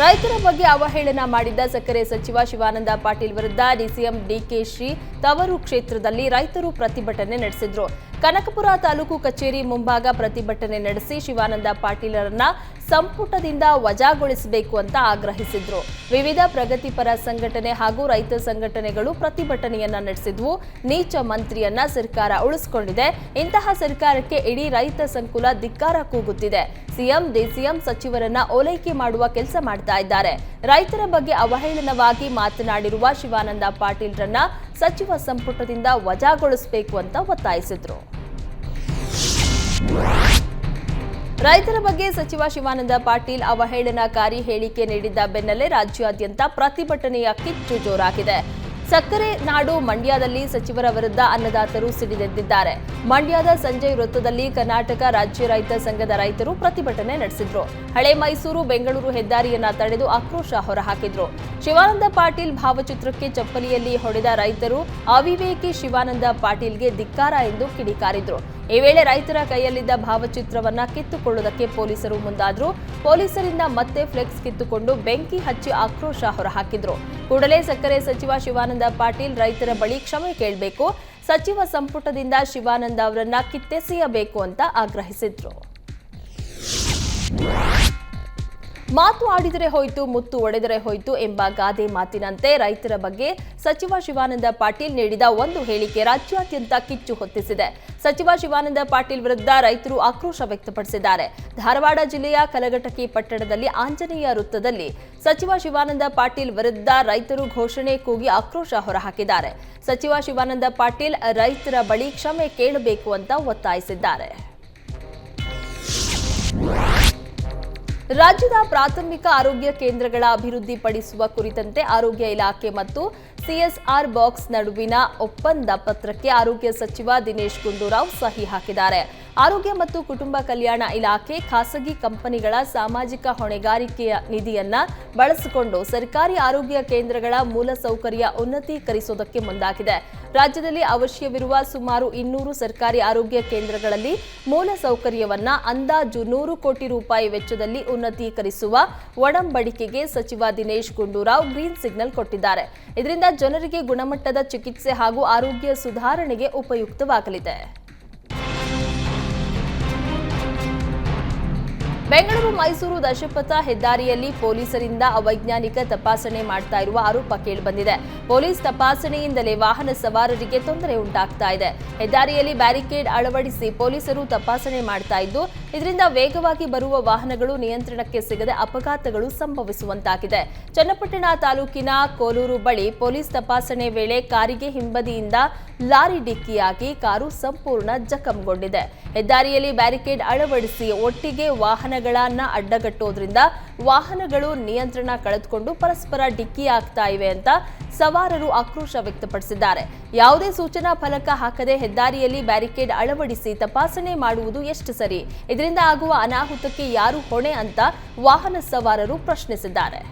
ರೈತರ ಬಗ್ಗೆ ಅವಹೇಳನ ಮಾಡಿದ್ದ ಸಕ್ಕರೆ ಸಚಿವ ಶಿವಾನಂದ ಪಾಟೀಲ್ ವಿರುದ್ಧ ಡಿಸಿಎಂ ಡಿಕೆ ಶ್ರೀ ತವರು ಕ್ಷೇತ್ರದಲ್ಲಿ ರೈತರು ಪ್ರತಿಭಟನೆ ನಡೆಸಿದ್ರು. ಕನಕಪುರ ತಾಲೂಕು ಕಚೇರಿ ಮುಂಭಾಗ ಪ್ರತಿಭಟನೆ ನಡೆಸಿ ಶಿವಾನಂದ ಪಾಟೀಲರನ್ನ ಸಂಪುಟದಿಂದ ವಜಾಗೊಳಿಸಬೇಕು ಅಂತ ಆಗ್ರಹಿಸಿದ್ರು. ವಿವಿಧ ಪ್ರಗತಿಪರ ಸಂಘಟನೆ ಹಾಗೂ ರೈತ ಸಂಘಟನೆಗಳು ಪ್ರತಿಭಟನೆಯನ್ನ ನಡೆಸಿದ್ವು. ನೀಚ ಮಂತ್ರಿಯನ್ನ ಸರ್ಕಾರ ಉಳಿಸಿಕೊಂಡಿದೆ. ಇಂತಹ ಸರ್ಕಾರಕ್ಕೆ ಇಡೀ ರೈತ ಸಂಕುಲ ಧಿಕ್ಕಾರ ಕೂಗುತ್ತಿದೆ. ಸಿಎಂ, ಡಿಸಿಎಂ ಸಚಿವರನ್ನ ಓಲೈಕೆ ಮಾಡುವ ಕೆಲಸ ಮಾಡ್ತಾ ಇದ್ದಾರೆ. ರೈತರ ಬಗ್ಗೆ ಅವಹೇಳನವಾಗಿ ಮಾತನಾಡಿರುವ ಶಿವಾನಂದ ಪಾಟೀಲ್ರನ್ನ ಸಚಿವ ಸಂಪುಟದಿಂದ ವಜಾಗೊಳಿಸಬೇಕು ಅಂತ ಒತ್ತಾಯಿಸಿದ್ರು. ರೈತರ ಬಗ್ಗೆ ಸಚಿವ ಶಿವಾನಂದ ಪಾಟೀಲ್ ಅವಹೇಳನಕಾರಿ ಹೇಳಿಕೆ ನೀಡಿದ್ದ ಬೆನ್ನಲ್ಲೇ ರಾಜ್ಯಾದ್ಯಂತ ಪ್ರತಿಭಟನೆಯ ಕಿಚ್ಚು ಜೋರಾಗಿದೆ. ಸಕ್ಕರೆ ನಾಡು ಮಂಡ್ಯದಲ್ಲಿ ಸಚಿವರ ವಿರುದ್ಧ ಅನ್ನದಾತರು ಸಿಡಿದೆದ್ದಿದ್ದಾರೆ. ಮಂಡ್ಯದ ಸಂಜಯ್ ವೃತ್ತದಲ್ಲಿ ಕರ್ನಾಟಕ ರಾಜ್ಯ ರೈತ ಸಂಘದ ರೈತರು ಪ್ರತಿಭಟನೆ ನಡೆಸಿದ್ರು. ಹಳೆ ಮೈಸೂರು, ಬೆಂಗಳೂರು ಹೆದ್ದಾರಿಯನ್ನ ತಡೆದು ಆಕ್ರೋಶ ಹೊರಹಾಕಿದ್ರು. ಶಿವಾನಂದ ಪಾಟೀಲ್ ಭಾವಚಿತ್ರಕ್ಕೆ ಚಪ್ಪಲಿಯಲ್ಲಿ ಹೊಡೆದ ರೈತರು ಅವಿವೇಕಿ ಶಿವಾನಂದ ಪಾಟೀಲ್ಗೆ ಧಿಕ್ಕಾರ ಎಂದು ಕಿಡಿಕಾರಿದ್ರು. ಈ ವೇಳೆ ರೈತರ ಕೈಯಲ್ಲಿದ್ದ ಭಾವಚಿತ್ರವನ್ನ ಕಿತ್ತುಕೊಳ್ಳುವುದಕ್ಕೆ ಪೊಲೀಸರು ಮುಂದಾದ್ರು. ಪೊಲೀಸರಿಂದ ಮತ್ತೆ ಫ್ಲೆಕ್ಸ್ ಕಿತ್ತುಕೊಂಡು ಬೆಂಕಿ ಹಚ್ಚಿ ಆಕ್ರೋಶ ಹೊರಹಾಕಿದ್ರು. ಕೂಡಲೇ ಸಕ್ಕರೆ ಸಚಿವ ಶಿವಾನಂದ ಪಾಟೀಲ್ ರೈತರ ಬಳಿ ಕ್ಷಮೆ ಕೇಳಬೇಕು. ಸಚಿವ ಸಂಪುಟದಿಂದ ಶಿವಾನಂದ ಅವರನ್ನ ಕಿತ್ತೆಸೆಯಬೇಕು ಅಂತ ಆಗ್ರಹಿಸಿದ್ರು. ಮಾತು ಆಡಿದರೆ ಹೋಯ್ತು, ಮುತ್ತು ಒಡೆದರೆ ಹೋಯ್ತು ಎಂಬ ಗಾದೆ ಮಾತಿನಂತೆ ರೈತರ ಬಗ್ಗೆ ಸಚಿವ ಶಿವಾನಂದ ಪಾಟೀಲ್ ನೀಡಿದ ಒಂದು ಹೇಳಿಕೆ ರಾಜ್ಯಾದ್ಯಂತ ಕಿಚ್ಚು ಹೊತ್ತಿಸಿದೆ. ಸಚಿವ ಶಿವಾನಂದ ಪಾಟೀಲ್ ವಿರುದ್ಧ ರೈತರು ಆಕ್ರೋಶ ವ್ಯಕ್ತಪಡಿಸಿದ್ದಾರೆ. ಧಾರವಾಡ ಜಿಲ್ಲೆಯ ಕಲಘಟಕಿ ಪಟ್ಟಣದಲ್ಲಿ ಆಂಜನೇಯ ವೃತ್ತದಲ್ಲಿ ಸಚಿವ ಶಿವಾನಂದ ಪಾಟೀಲ್ ವಿರುದ್ಧ ರೈತರು ಘೋಷಣೆ ಕೂಗಿ ಆಕ್ರೋಶ ಹೊರಹಾಕಿದ್ದಾರೆ. ಸಚಿವ ಶಿವಾನಂದ ಪಾಟೀಲ್ ರೈತರ ಬಳಿ ಕ್ಷಮೆ ಕೇಳಬೇಕು ಅಂತ ಒತ್ತಾಯಿಸಿದ್ದಾರೆ. ರಾಜ್ಯದ ಪ್ರಾಥಮಿಕ ಆರೋಗ್ಯ ಕೇಂದ್ರಗಳ ಅಭಿವೃದ್ಧಿಪಡಿಸುವ ಕುರಿತಂತೆ ಆರೋಗ್ಯ ಇಲಾಖೆ ಮತ್ತು ಸಿಎಸ್ಆರ್ ಬಾಕ್ಸ್ ನಡುವಿನ ಒಪ್ಪಂದ ಪತ್ರಕ್ಕೆ ಆರೋಗ್ಯ ಸಚಿವ ದಿನೇಶ್ ಗುಂಡೂರಾವ್ ಸಹಿ ಹಾಕಿದ್ದಾರೆ. ಆರೋಗ್ಯ ಮತ್ತು ಕುಟುಂಬ ಕಲ್ಯಾಣ ಇಲಾಖೆ ಖಾಸಗಿ ಕಂಪನಿಗಳ ಸಾಮಾಜಿಕ ಹೊಣೆಗಾರಿಕೆಯ ನಿಧಿಯನ್ನ ಬಳಸಿಕೊಂಡು ಸರ್ಕಾರಿ ಆರೋಗ್ಯ ಕೇಂದ್ರಗಳ ಮೂಲಸೌಕರ್ಯ ಉನ್ನತೀಕರಿಸುವುದಕ್ಕೆ ಮುಂದಾಗಿದೆ. ರಾಜ್ಯದಲ್ಲಿ ಅವಶ್ಯವಿರುವ ಸುಮಾರು ಇನ್ನೂರು ಸರ್ಕಾರಿ ಆರೋಗ್ಯ ಕೇಂದ್ರಗಳಲ್ಲಿ ಮೂಲಸೌಕರ್ಯವನ್ನ ಅಂದಾಜು ನೂರು ಕೋಟಿ ರೂಪಾಯಿ ವೆಚ್ಚದಲ್ಲಿ ಉನ್ನತೀಕರಿಸುವ ಒಡಂಬಡಿಕೆಗೆ ಸಚಿವ ದಿನೇಶ್ ಗುಂಡೂರಾವ್ ಗ್ರೀನ್ ಸಿಗ್ನಲ್ ಕೊಟ್ಟಿದ್ದಾರೆ. ಇದರಿಂದ ಜನರಿಗೆ ಗುಣಮಟ್ಟದ ಚಿಕಿತ್ಸೆ ಹಾಗೂ ಆರೋಗ್ಯ ಸುಧಾರಣೆಗೆ ಉಪಯುಕ್ತವಾಗಲಿದೆ. ಬೆಂಗಳೂರು, ಮೈಸೂರು ದಶಪಥ ಹೆದ್ದಾರಿಯಲ್ಲಿ ಪೊಲೀಸರಿಂದ ಅವೈಜ್ಞಾನಿಕ ತಪಾಸಣೆ ಮಾಡ್ತಾ ಇರುವ ಆರೋಪ ಕೇಳಿಬಂದಿದೆ. ಪೊಲೀಸ್ ತಪಾಸಣೆಯಿಂದಲೇ ವಾಹನ ಸವಾರರಿಗೆ ತೊಂದರೆ ಉಂಟಾಗ್ತಾ ಇದೆ. ಹೆದ್ದಾರಿಯಲ್ಲಿ ಬ್ಯಾರಿಕೇಡ್ ಅಳವಡಿಸಿ ಪೊಲೀಸರು ತಪಾಸಣೆ ಮಾಡ್ತಾ ಇದ್ದು, ಇದರಿಂದ ವೇಗವಾಗಿ ಬರುವ ವಾಹನಗಳು ನಿಯಂತ್ರಣಕ್ಕೆ ಸಿಗದೆ ಅಪಘಾತಗಳು ಸಂಭವಿಸುವಂತಾಗಿದೆ. ಚನ್ನಪಟ್ಟಣ ತಾಲೂಕಿನ ಕೋಲೂರು ಬಳಿ ಪೊಲೀಸ್ ತಪಾಸಣೆ ವೇಳೆ ಕಾರಿಗೆ ಹಿಂಬದಿಯಿಂದ ಲಾರಿ ಡಿಕ್ಕಿಯಾಗಿ ಕಾರು ಸಂಪೂರ್ಣ ಜಖಂಗೊಂಡಿದೆ. ಹೆದ್ದಾರಿಯಲ್ಲಿ ಬ್ಯಾರಿಕೇಡ್ ಅಳವಡಿಸಿ ಒಟ್ಟಿಗೆ ವಾಹನಗಳನ್ನ ಅಡ್ಡಗಟ್ಟೋದ್ರಿಂದ ವಾಹನಗಳು ನಿಯಂತ್ರಣ ಕಳೆದುಕೊಂಡು ಪರಸ್ಪರ ಡಿಕ್ಕಿ ಆಗ್ತಾ ಇವೆ ಅಂತ ಸವಾರರು ಆಕ್ರೋಶ ವ್ಯಕ್ತಪಡಿಸಿದ್ದಾರೆ. ಯಾವುದೇ ಸೂಚನಾ ಫಲಕ ಹಾಕದೆ ಹೆದ್ದಾರಿಯಲ್ಲಿ ಬ್ಯಾರಿಕೇಡ್ ಅಳವಡಿಸಿ ತಪಾಸಣೆ ಮಾಡುವುದು ಎಷ್ಟು ಸರಿ? ಇದರಿಂದ ಆಗುವ ಅನಾಹುತಕ್ಕೆ ಯಾರು ಹೊಣೆ ಅಂತ ವಾಹನ ಸವಾರರು ಪ್ರಶ್ನಿಸಿದ್ದಾರೆ.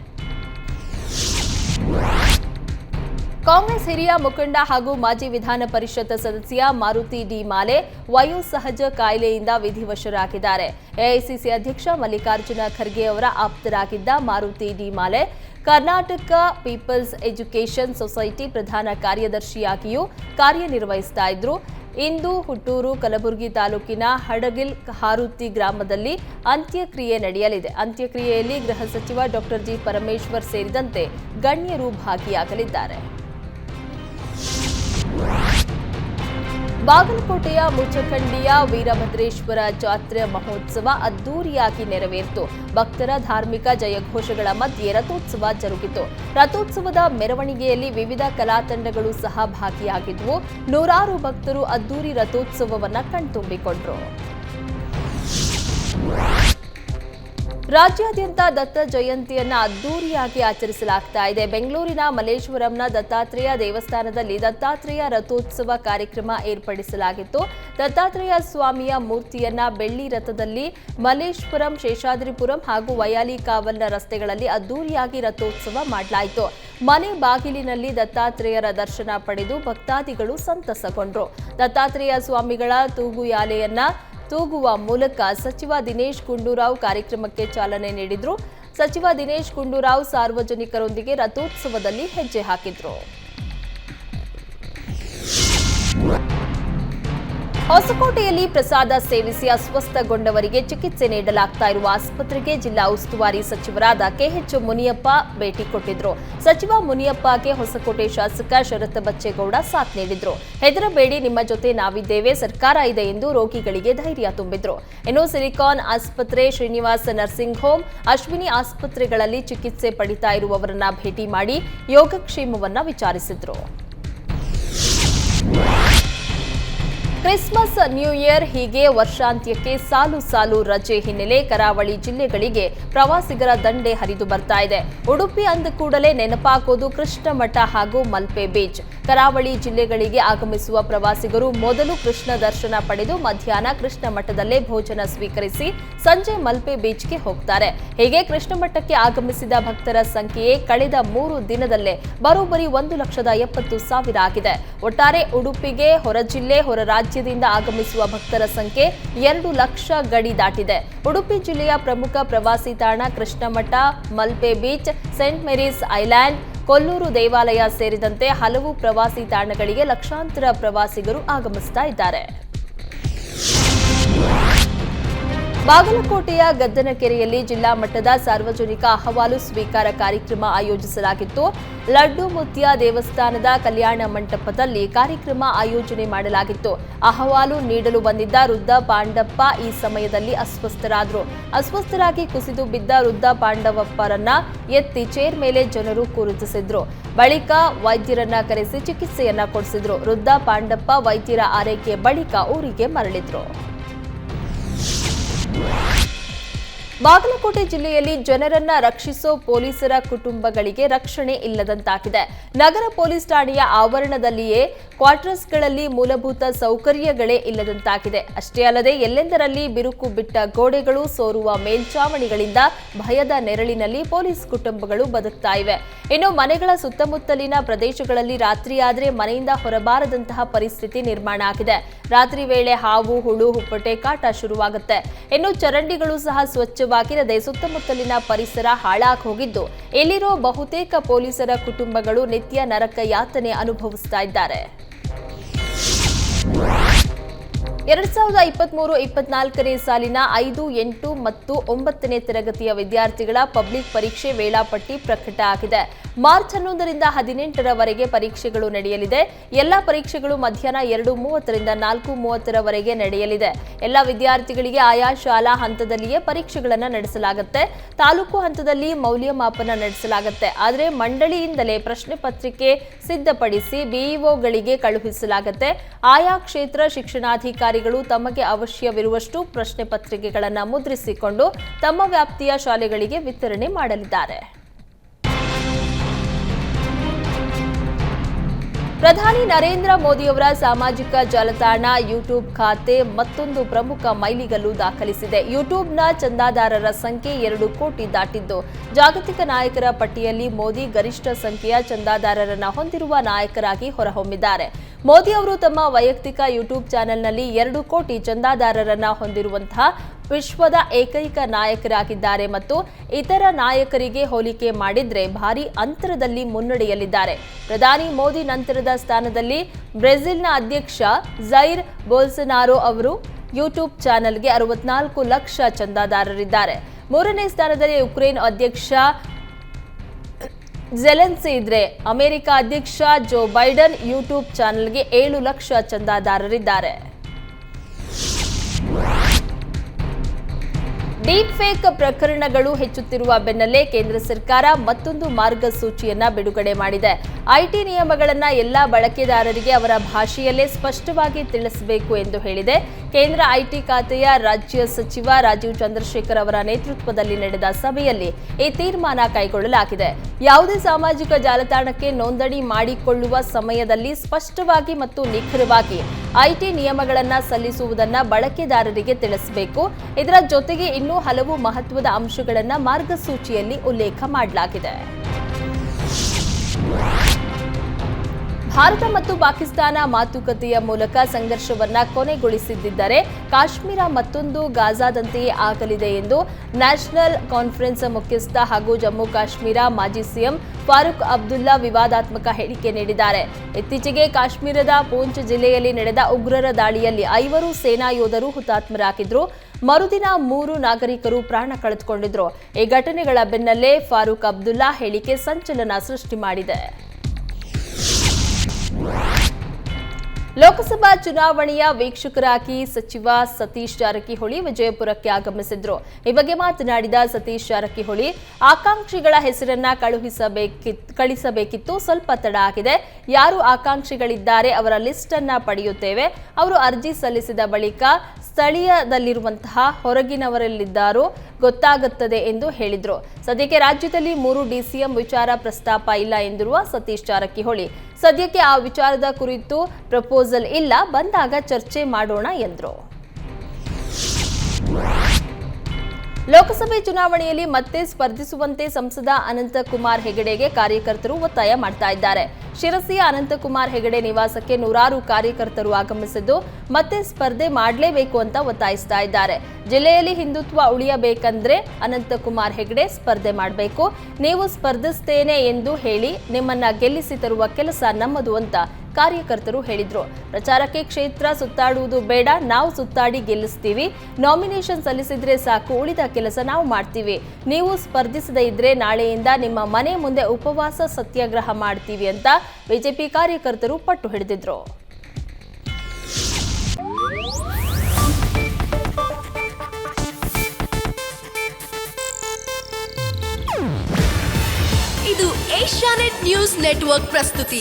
ಕಾಂಗ್ರೆಸ್ ಹಿರಿಯ ಮುಖಂಡ ಹಾಗೂ ಮಾಜಿ ವಿಧಾನ ಪರಿಷತ್ ಸದಸ್ಯ ಮಾರುತಿ ಡಿ ಮಾಲೆ ವಯೋಸಹಜ ಕಾಯಿಲೆಯಿಂದ ವಿಧಿವಶರಾಗಿದ್ದಾರೆ. ಎಐಸಿಸಿ ಅಧ್ಯಕ್ಷ ಮಲ್ಲಿಕಾರ್ಜುನ ಖರ್ಗೆ ಅವರ ಆಪ್ತರಾಗಿದ್ದ ಮಾರುತಿ ಡಿ ಮಾಲೆ ಕರ್ನಾಟಕ ಪೀಪಲ್ಸ್ ಎಜುಕೇಷನ್ ಸೊಸೈಟಿ ಪ್ರಧಾನ ಕಾರ್ಯದರ್ಶಿಯಾಗಿಯೂ ಕಾರ್ಯನಿರ್ವಹಿಸ್ತಾ ಇದ್ರು. ಇಂದು ಹುಟ್ಟೂರು, ಕಲಬುರಗಿ ತಾಲೂಕಿನ ಹಡಗಿಲ್ ಹಾರುತಿ ಗ್ರಾಮದಲ್ಲಿ ಅಂತ್ಯಕ್ರಿಯೆ ನಡೆಯಲಿದೆ. ಅಂತ್ಯಕ್ರಿಯೆಯಲ್ಲಿ ಗೃಹ ಸಚಿವ ಡಾಕ್ಟರ್ ಜಿ ಪರಮೇಶ್ವರ್ ಸೇರಿದಂತೆ ಗಣ್ಯರು ಭಾಗಿಯಾಗಲಿದ್ದಾರೆ. ಬಾಗಲಕೋಟೆಯ ಮುಚ್ಚಖಂಡಿಯ ವೀರಭದ್ರೇಶ್ವರ ಜಾತ್ರೆ ಮಹೋತ್ಸವ ಅದ್ದೂರಿಯಾಗಿ ನೆರವೇರಿತು. ಭಕ್ತರ ಧಾರ್ಮಿಕ ಜಯಘೋಷಗಳ ಮಧ್ಯೆ ರಥೋತ್ಸವ ಜರುಗಿತು. ರಥೋತ್ಸವದ ಮೆರವಣಿಗೆಯಲ್ಲಿ ವಿವಿಧ ಕಲಾತಂಡಗಳು ಸಹ ಭಾಗಿಯಾಗಿದ್ವು. ನೂರಾರು ಭಕ್ತರು ಅದ್ದೂರಿ ರಥೋತ್ಸವವನ್ನು ಕಣ್ತುಂಬಿಕೊಂಡ್ರು. ರಾಜ್ಯಾದ್ಯಂತ ದತ್ತ ಜಯಂತಿಯನ್ನ ಅದ್ದೂರಿಯಾಗಿ ಆಚರಿಸಲಾಗ್ತಾ ಇದೆ. ಬೆಂಗಳೂರಿನ ಮಲ್ಲೇಶ್ವರಂನ ದತ್ತಾತ್ರೇಯ ದೇವಸ್ಥಾನದಲ್ಲಿ ದತ್ತಾತ್ರೇಯ ರಥೋತ್ಸವ ಕಾರ್ಯಕ್ರಮ ಏರ್ಪಡಿಸಲಾಗಿತ್ತು. ದತ್ತಾತ್ರೇಯ ಸ್ವಾಮಿಯ ಮೂರ್ತಿಯನ್ನ ಬೆಳ್ಳಿ ರಥದಲ್ಲಿ ಮಲ್ಲೇಶ್ವರಂ, ಶೇಷಾದ್ರಿಪುರಂ ಹಾಗೂ ವಯಾಲಿ ಕಾವಲ್ನ ರಸ್ತೆಗಳಲ್ಲಿ ಅದ್ದೂರಿಯಾಗಿ ರಥೋತ್ಸವ ಮಾಡಲಾಯಿತು. ಮನೆ ಬಾಗಿಲಿನಲ್ಲಿ ದತ್ತಾತ್ರೇಯರ ದರ್ಶನ ಪಡೆದು ಭಕ್ತಾದಿಗಳು ಸಂತಸಗೊಂಡ್ರು. ದತ್ತಾತ್ರೇಯ ಸ್ವಾಮಿಗಳ ತೂಗುಯಾಲೆಯನ್ನ ತೂಗುವ ಮೂಲಕ ಸಚಿವ ದಿನೇಶ್ ಗುಂಡೂರಾವ್ ಕಾರ್ಯಕ್ರಮಕ್ಕೆ ಚಾಲನೆ ನೀಡಿದ್ರು. ಸಚಿವ ದಿನೇಶ್ ಗುಂಡೂರಾವ್ ಸಾರ್ವಜನಿಕರೊಂದಿಗೆ ರಥೋತ್ಸವದಲ್ಲಿ ಹೆಜ್ಜೆ ಹಾಕಿದ್ರು. ಹೊಸಕೋಟೆಯಲ್ಲಿ ಪ್ರಸಾದ ಸೇವಿಸಿ ಅಸ್ವಸ್ಥಗೊಂಡವರಿಗೆ ಚಿಕಿತ್ಸೆ ನೀಡಲಾಗ್ತಾ ಇರುವ ಆಸ್ಪತ್ರೆಗೆ ಜಿಲ್ಲಾ ಉಸ್ತುವಾರಿ ಸಚಿವರಾದ ಕೆಎಚ್ ಮುನಿಯಪ್ಪ ಭೇಟಿ ಕೊಟ್ಟಿದ್ರು. ಸಚಿವ ಮುನಿಯಪ್ಪಗೆ ಹೊಸಕೋಟೆ ಶಾಸಕ ಶರತ್ ಬಚ್ಚೇಗೌಡ ಸಾಥ್ ನೀಡಿದ್ರು. ಹೆದರಬೇಡಿ, ನಿಮ್ಮ ಜೊತೆ ನಾವಿದ್ದೇವೆ, ಸರ್ಕಾರ ಇದೆ ಎಂದು ರೋಗಿಗಳಿಗೆ ಧೈರ್ಯ ತುಂಬಿದ್ರು. ಇನ್ನು ಸಿಲಿಕಾನ್ ಆಸ್ಪತ್ರೆ, ಶ್ರೀನಿವಾಸ ನರ್ಸಿಂಗ್ ಹೋಮ್, ಅಶ್ವಿನಿ ಆಸ್ಪತ್ರೆಗಳಲ್ಲಿ ಚಿಕಿತ್ಸೆ ಪಡಿತಾ ಇರುವವರನ್ನ ಭೇಟಿ ಮಾಡಿ ಯೋಗಕ್ಷೇಮವನ್ನ ವಿಚಾರಿಸಿದ್ರು. ಕ್ರಿಸ್ಮಸ್, ನ್ಯೂ ಇಯರ್ ಹೀಗೆ ವರ್ಷಾಂತ್ಯಕ್ಕೆ ಸಾಲು ಸಾಲು ರಜೆ ಹಿನ್ನೆಲೆ ಕರಾವಳಿ ಜಿಲ್ಲೆಗಳಿಗೆ ಪ್ರವಾಸಿಗರ ದಂಡೆ ಹರಿದು ಬರ್ತಾ ಇದೆ. ಉಡುಪಿ ಅಂದ ಕೂಡಲೇ ನೆನಪಾಗೋದು ಕೃಷ್ಣ ಮಠ ಹಾಗೂ ಮಲ್ಪೆ ಬೀಚ್. ಕರಾವಳಿ ಜಿಲ್ಲೆಗಳಿಗೆ ಆಗಮಿಸುವ ಪ್ರವಾಸಿಗರು ಮೊದಲು ಕೃಷ್ಣ ದರ್ಶನ ಪಡೆದು ಮಧ್ಯಾಹ್ನ ಕೃಷ್ಣ ಮಠದಲ್ಲೇ ಭೋಜನ ಸ್ವೀಕರಿಸಿ ಸಂಜೆ ಮಲ್ಪೆ ಬೀಚ್ಗೆ ಹೋಗ್ತಾರೆ. ಹೀಗೆ ಕೃಷ್ಣ ಮಠಕ್ಕೆ ಆಗಮಿಸಿದ ಭಕ್ತರ ಸಂಖ್ಯೆಯೇ ಕಳೆದ ಮೂರು ದಿನದಲ್ಲೇ ಬರೋಬ್ಬರಿ ಒಂದು ಲಕ್ಷದ ಎಪ್ಪತ್ತು ಸಾವಿರ ಆಗಿದೆ. ಒಟ್ಟಾರೆ ಉಡುಪಿಗೆ ಹೊರ ಜಿಲ್ಲೆ, ಹೊರ ರಾಜ್ಯದಿಂದ ಆಗಮಿಸುವ ಭಕ್ತರ ಸಂಖ್ಯೆ ಎರಡು ಲಕ್ಷ ಗಡಿ ದಾಟಿದೆ. ಉಡುಪಿ ಜಿಲ್ಲೆಯ ಪ್ರಮುಖ ಪ್ರವಾಸಿ ತಾಣ Krishnamath, Malpe beach, Saint Mary's island, Kollur ದೇವಾಲಯ ಸೇರಿದಂತೆ ಹಲವು ಪ್ರವಾಸಿ ತಾಣಗಳಿಗೆ ಲಕ್ಷಾಂತರ ಪ್ರವಾಸಿಗರು ಆಗಮಿಸ್ತಾ ಇದ್ದಾರೆ. ಬಾಗಲಕೋಟೆಯ ಗದ್ದನಕೆರೆಯಲ್ಲಿ ಜಿಲ್ಲಾ ಮಟ್ಟದ ಸಾರ್ವಜನಿಕ ಅಹವಾಲು ಸ್ವೀಕಾರ ಕಾರ್ಯಕ್ರಮ ಆಯೋಜಿಸಲಾಗಿತ್ತು. ಲಡ್ಡು ಮುತ್ಯ ದೇವಸ್ಥಾನದ ಕಲ್ಯಾಣ ಮಂಟಪದಲ್ಲಿ ಕಾರ್ಯಕ್ರಮ ಆಯೋಜನೆ ಮಾಡಲಾಗಿತ್ತು. ಅಹವಾಲು ನೀಡಲು ಬಂದಿದ್ದ ವೃದ್ಧ ಪಾಂಡಪ್ಪ ಈ ಸಮಯದಲ್ಲಿ ಅಸ್ವಸ್ಥರಾದರು. ಅಸ್ವಸ್ಥರಾಗಿ ಕುಸಿದು ಬಿದ್ದ ವೃದ್ಧ ಪಾಂಡವಪ್ಪರನ್ನ ಎತ್ತಿ ಚೇರ್ ಮೇಲೆ ಜನರು ಕುರುತಿಸಿದ್ರು ಬಳಿಕ ವೈದ್ಯರನ್ನ ಕರೆಸಿ ಚಿಕಿತ್ಸೆಯನ್ನ ಕೊಡಿಸಿದ್ರು. ವೃದ್ಧ ಪಾಂಡಪ್ಪ ವೈದ್ಯರ ಆರೈಕೆ ಬಳಿಕ ಊರಿಗೆ ಮರಳಿದ್ರು. ಬಾಗಲಕೋಟೆ ಜಿಲ್ಲೆಯಲ್ಲಿ ಜನರನ್ನ ರಕ್ಷಿಸೋ ಪೊಲೀಸರ ಕುಟುಂಬಗಳಿಗೆ ರಕ್ಷಣೆ ಇಲ್ಲದಂತಾಗಿದೆ. ನಗರ ಪೊಲೀಸ್ ಠಾಣೆಯ ಆವರಣದಲ್ಲಿಯೇ ಕ್ವಾರ್ಟರ್ಸ್ಗಳಲ್ಲಿ ಮೂಲಭೂತ ಸೌಕರ್ಯಗಳೇ ಇಲ್ಲದಂತಾಗಿದೆ. ಅಷ್ಟೇ ಅಲ್ಲದೆ ಎಲ್ಲೆಂದರಲ್ಲಿ ಬಿರುಕು ಬಿಟ್ಟ ಗೋಡೆಗಳು ಸೋರುವ ಮೇಲ್ಚಾವಣಿಗಳಿಂದ ಭಯದ ನೆರಳಿನಲ್ಲಿ ಪೊಲೀಸ್ ಕುಟುಂಬಗಳು ಬದುಕ್ತಾ ಇವೆ. ಇನ್ನು ಮನೆಗಳ ಸುತ್ತಮುತ್ತಲಿನ ಪ್ರದೇಶಗಳಲ್ಲಿ ರಾತ್ರಿಯಾದ್ರೆ ಮನೆಯಿಂದ ಹೊರಬಾರದಂತಹ ಪರಿಸ್ಥಿತಿ ನಿರ್ಮಾಣ ಆಗಿದೆ. ರಾತ್ರಿ ವೇಳೆ ಹಾವು, ಹುಳು, ಹುಪ್ಪಟೆ, ಕಾಟ ಶುರುವಾಗುತ್ತೆ. ಇನ್ನು ಚರಂಡಿಗಳು ಸಹ ಸ್ವಚ್ಛವಾಗಿರದೆ ಸುತ್ತಮುತ್ತಲಿನ ಪರಿಸರ ಹಾಳಾಗಿ ಹೋಗಿದ್ದು ಇಲ್ಲಿರೋ ಬಹುತೇಕ ಪೊಲೀಸರ ಕುಟುಂಬಗಳು ನಿತ್ಯ ನರಕ ಯಾತನೆ ಅನುಭವಿಸ್ತಾ ಇದ್ದಾರೆ. ಎರಡ್ ಸಾವಿರದ ಇಪ್ಪತ್ಮೂರು ಇಪ್ಪತ್ನಾಲ್ಕನೇ ಸಾಲಿನ ಐದು, ಎಂಟು ಮತ್ತು ಒಂಬತ್ತನೇ ತರಗತಿಯ ವಿದ್ಯಾರ್ಥಿಗಳ ಪಬ್ಲಿಕ್ ಪರೀಕ್ಷೆ ವೇಳಾಪಟ್ಟಿ ಪ್ರಕಟ ಆಗಿದೆ. ಮಾರ್ಚ್ ಹನ್ನೊಂದರಿಂದ ಹದಿನೆಂಟರವರೆಗೆ ಪರೀಕ್ಷೆಗಳು ನಡೆಯಲಿದೆ. ಎಲ್ಲ ಪರೀಕ್ಷೆಗಳು ಮಧ್ಯಾಹ್ನ ಎರಡು ಮೂವತ್ತರಿಂದ ನಾಲ್ಕು ಮೂವತ್ತರವರೆಗೆ ನಡೆಯಲಿದೆ. ಎಲ್ಲ ವಿದ್ಯಾರ್ಥಿಗಳಿಗೆ ಆಯಾ ಶಾಲಾ ಹಂತದಲ್ಲಿಯೇ ಪರೀಕ್ಷೆಗಳನ್ನು ನಡೆಸಲಾಗುತ್ತೆ. ತಾಲೂಕು ಹಂತದಲ್ಲಿ ಮೌಲ್ಯಮಾಪನ ನಡೆಸಲಾಗುತ್ತೆ. ಆದರೆ ಮಂಡಳಿಯಿಂದಲೇ ಪ್ರಶ್ನೆ ಪತ್ರಿಕೆ ಸಿದ್ಧಪಡಿಸಿ ಬಿಇಒಗಳಿಗೆ ಕಳುಹಿಸಲಾಗುತ್ತೆ. ಆಯಾ ಕ್ಷೇತ್ರ ಶಿಕ್ಷಣಾಧಿಕಾರಿಗಳು ತಮಗೆ ಅವಶ್ಯವಿರುವಷ್ಟು ಪ್ರಶ್ನೆ ಪತ್ರಿಕೆಗಳನ್ನು ಮುದ್ರಿಸಿಕೊಂಡು ತಮ್ಮ ವ್ಯಾಪ್ತಿಯ ಶಾಲೆಗಳಿಗೆ ವಿತರಣೆ ಮಾಡಲಿದ್ದಾರೆ. ಪ್ರಧಾನಿ ನರೇಂದ್ರ ಮೋದಿಯವರ ಸಾಮಾಜಿಕ ಜಾಲತಾಣ ಯೂಟ್ಯೂಬ್ ಖಾತೆ ಮತ್ತೊಂದು ಪ್ರಮುಖ ಮೈಲಿಗಲ್ಲು ದಾಖಲಿಸಿದೆ. ಯೂಟ್ಯೂಬ್ನ ಚಂದಾದಾರರ ಸಂಖ್ಯೆ ಎರಡು ಕೋಟಿ ದಾಟಿದ್ದು. ಜಾಗತಿಕ ನಾಯಕರ ಪಟ್ಟಿಯಲ್ಲಿ ಮೋದಿ ಗರಿಷ್ಠ ಸಂಖ್ಯೆಯ ಚಂದಾದಾರರನ್ನ ಹೊಂದಿರುವ ನಾಯಕರಾಗಿ ಹೊರಹೊಮ್ಮಿದ್ದಾರೆ. ಮೋದಿ ಅವರು ತಮ್ಮ ವೈಯಕ್ತಿಕ ಯೂಟ್ಯೂಬ್ ಚಾನೆಲ್ನಲ್ಲಿ ಎರಡು ಕೋಟಿ ಚಂದಾದಾರರನ್ನ ಹೊಂದಿರುವಂತಹ ವಿಶ್ವದ ಏಕೈಕ ನಾಯಕರಾಗಿದ್ದಾರೆ ಮತ್ತು ಇತರ ನಾಯಕರಿಗೆ ಹೋಲಿಕೆ ಮಾಡಿದ್ರೆ ಭಾರಿ ಅಂತರದಲ್ಲಿ ಮುನ್ನಡೆಯಲಿದ್ದಾರೆ ಪ್ರಧಾನಿ ಮೋದಿ ನಂತರದ ಸ್ಥಾನದಲ್ಲಿ ಬ್ರೆಜಿಲ್ನ ಅಧ್ಯಕ್ಷ ಜೈರ್ ಬೋಲ್ಸನಾರೋ ಅವರು ಯೂಟ್ಯೂಬ್ ಚಾನೆಲ್ಗೆ ಅರವತ್ನಾಲ್ಕು ಲಕ್ಷ ಚಂದಾದಾರರಿದ್ದಾರೆ. ಮೂರನೇ ಸ್ಥಾನದಲ್ಲಿ ಉಕ್ರೇನ್ ಅಧ್ಯಕ್ಷ ಜೆಲೆನ್ಸಿ ಇದ್ರೆ ಅಮೆರಿಕ ಅಧ್ಯಕ್ಷ ಜೋ ಬೈಡನ್ ಯೂಟ್ಯೂಬ್ ಚಾನೆಲ್ಗೆ ಏಳು ಲಕ್ಷ ಚಂದಾದಾರರಿದ್ದಾರೆ. ಡೀಪ್ ಫೇಕ್ ಪ್ರಕರಣಗಳು ಹೆಚ್ಚುತ್ತಿರುವ ಬೆನ್ನಲ್ಲೇ ಕೇಂದ್ರ ಸರ್ಕಾರ ಮತ್ತೊಂದು ಮಾರ್ಗಸೂಚಿಯನ್ನ ಬಿಡುಗಡೆ ಮಾಡಿದೆ. ಐಟಿ ನಿಯಮಗಳನ್ನ ಎಲ್ಲಾ ಬಳಕೆದಾರರಿಗೆ ಅವರ ಭಾಷೆಯಲ್ಲೇ ಸ್ಪಷ್ಟವಾಗಿ ತಿಳಿಸಬೇಕು ಎಂದು ಹೇಳಿದೆ. ಕೇಂದ್ರ ಐಟಿ ಖಾತೆಯ ರಾಜ್ಯ ಸಚಿವ ರಾಜೀವ್ ಚಂದ್ರಶೇಖರ್ ಅವರ ನೇತೃತ್ವದಲ್ಲಿ ನಡೆದ ಸಭೆಯಲ್ಲಿ ಈ ತೀರ್ಮಾನ ಕೈಗೊಳ್ಳಲಾಗಿದೆ. ಯಾವುದೇ ಸಾಮಾಜಿಕ ಜಾಲತಾಣಕ್ಕೆ ನೋಂದಣಿ ಮಾಡಿಕೊಳ್ಳುವ ಸಮಯದಲ್ಲಿ ಸ್ಪಷ್ಟವಾಗಿ ಮತ್ತು ನಿಖರವಾಗಿ ಐಟಿ ನಿಯಮಗಳನ್ನು ಸಲ್ಲಿಸುವುದನ್ನು ಬಳಕೆದಾರರಿಗೆ ತಿಳಿಸಬೇಕು. ಇದರ ಜೊತೆಗೆ ಇನ್ನೂ ಹಲವು ಮಹತ್ವದ ಅಂಶಗಳನ್ನು ಮಾರ್ಗಸೂಚಿಯಲ್ಲಿ ಉಲ್ಲೇಖ ಮಾಡಲಾಗಿದೆ. ಭಾರತ ಮತ್ತು ಪಾಕಿಸ್ತಾನ ಮಾತುಕತೆಯ ಮೂಲಕ ಸಂಘರ್ಷವನ್ನ ಕೊನೆಗೊಳಿಸಿದ್ದರೆ ಕಾಶ್ಮೀರ ಮತ್ತೊಂದು ಗಾಜಾದಂತೆಯೇ ಆಗಲಿದೆ ಎಂದು ನ್ಯಾಷನಲ್ ಕಾನ್ಫರೆನ್ಸ್ ಮುಖ್ಯಸ್ಥ ಹಾಗೂ ಜಮ್ಮು ಕಾಶ್ಮೀರ ಮಾಜಿ ಸಿಎಂ ಫಾರೂಕ್ ಅಬ್ದುಲ್ಲಾ ವಿವಾದಾತ್ಮಕ ಹೇಳಿಕೆ ನೀಡಿದ್ದಾರೆ. ಇತ್ತೀಚೆಗೆ ಕಾಶ್ಮೀರದ ಪೂಂಚ್ ಜಿಲ್ಲೆಯಲ್ಲಿ ನಡೆದ ಉಗ್ರರ ದಾಳಿಯಲ್ಲಿ ಐವರು ಸೇನಾ ಯೋಧರು ಹುತಾತ್ಮರಾಗಿದ್ರು. ಮರುದಿನ ಮೂರು ನಾಗರಿಕರು ಪ್ರಾಣ ಕಳೆದುಕೊಂಡಿದ್ರು. ಈ ಘಟನೆಗಳ ಬೆನ್ನಲ್ಲೇ ಫಾರೂಕ್ ಅಬ್ದುಲ್ಲಾ ಹೇಳಿಕೆ ಸಂಚಲನ ಸೃಷ್ಟಿ ಮಾಡಿದೆ. ಲೋಕಸಭಾ ಚುನಾವಣೆಯ ವೀಕ್ಷಕರಾಗಿ ಸಚಿವ ಸತೀಶ್ ಜಾರಕಿಹೊಳಿ ವಿಜಯಪುರಕ್ಕೆ ಆಗಮಿಸಿದ್ರು. ಈ ಬಗ್ಗೆ ಮಾತನಾಡಿದ ಸತೀಶ್ ಜಾರಕಿಹೊಳಿ, ಆಕಾಂಕ್ಷಿಗಳ ಹೆಸರನ್ನ ಕಳುಹಿಸಬೇಕಿತ್ತು ಕಳಿಸಬೇಕಿತ್ತು, ಸ್ವಲ್ಪ ತಡ ಆಗಿದೆ. ಯಾರು ಆಕಾಂಕ್ಷಿಗಳಿದ್ದಾರೆ ಅವರ ಲಿಸ್ಟ್ ಅನ್ನ ಪಡೆಯುತ್ತೇವೆ. ಅವರು ಅರ್ಜಿ ಸಲ್ಲಿಸಿದ ಬಳಿಕ ಸ್ಥಳೀಯದಲ್ಲಿರುವಂತಹ ಹೊರಗಿನವರಲ್ಲಿದ್ದಾರೋ ಗೊತ್ತಾಗುತ್ತದೆ ಎಂದು ಹೇಳಿದರು. ಸದ್ಯಕ್ಕೆ ರಾಜ್ಯದಲ್ಲಿ ಮೂರು ಡಿಸಿಎಂ ವಿಚಾರ ಪ್ರಸ್ತಾಪ ಇಲ್ಲ ಎಂದಿರುವ ಸತೀಶ್ ಜಾರಕಿಹೊಳಿ. ಸದ್ಯಕ್ಕೆ ಆ ವಿಚಾರದ ಕುರಿತು ಪ್ರಪೋಸಲ್ ಇಲ್ಲ, ಬಂದಾಗ ಚರ್ಚೆ ಮಾಡೋಣ ಎಂದರು. ಲೋಕಸಭೆ ಚುನಾವಣೆಯಲ್ಲಿ ಮತ್ತೆ ಸ್ಪರ್ಧಿಸುವಂತೆ ಸಂಸದ ಅನಂತಕುಮಾರ್ ಹೆಗಡೆಗೆ ಕಾರ್ಯಕರ್ತರು ಒತ್ತಾಯ ಮಾಡ್ತಾ ಇದ್ದಾರೆ. ಶಿರಸಿಯ ಅನಂತಕುಮಾರ್ ಹೆಗಡೆ ನಿವಾಸಕ್ಕೆ ನೂರಾರು ಕಾರ್ಯಕರ್ತರು ಆಗಮಿಸಿದ್ದು ಮತ್ತೆ ಸ್ಪರ್ಧೆ ಮಾಡಲೇಬೇಕು ಅಂತ ಒತ್ತಾಯಿಸ್ತಾ ಇದ್ದಾರೆ. ಜಿಲ್ಲೆಯಲ್ಲಿ ಹಿಂದುತ್ವ ಉಳಿಯಬೇಕಂದ್ರೆ ಅನಂತಕುಮಾರ್ ಹೆಗಡೆ ಸ್ಪರ್ಧೆ ಮಾಡಬೇಕು. ನೀವು ಸ್ಪರ್ಧಿಸ್ತೇನೆ ಎಂದು ಹೇಳಿ ನಿಮ್ಮನ್ನ ಗೆಲ್ಲಿಸಿ ತರುವ ಕೆಲಸ ನಮ್ಮದು ಅಂತ ಕಾರ್ಯಕರ್ತರು ಹೇಳಿದ್ರು. ಪ್ರಚಾರಕ್ಕೆ ಕ್ಷೇತ್ರ ಸುತ್ತಾಡುವುದು ಬೇಡ, ನಾವು ಸುತ್ತಾಡಿ ಗೆಲ್ಲಿಸ್ತೀವಿ. ನಾಮಿನೇಷನ್ ಸಲ್ಲಿಸಿದ್ರೆ ಸಾಕು, ಉಳಿದ ಕೆಲಸ ನಾವು ಮಾಡ್ತೀವಿ. ನೀವು ಸ್ಪರ್ಧಿಸದೇ ಇದ್ರೆ ನಾಳೆಯಿಂದ ನಿಮ್ಮ ಮನೆ ಮುಂದೆ ಉಪವಾಸ ಸತ್ಯಾಗ್ರಹ ಮಾಡ್ತೀವಿ ಅಂತ ಬಿಜೆಪಿ ಕಾರ್ಯಕರ್ತರು ಪಟ್ಟು ಹಿಡಿದಿದ್ರು. ಇದು ಏಷ್ಯಾನೆಟ್ ನ್ಯೂಸ್ ನೆಟ್ವರ್ಕ್ ಪ್ರಸ್ತುತಿ.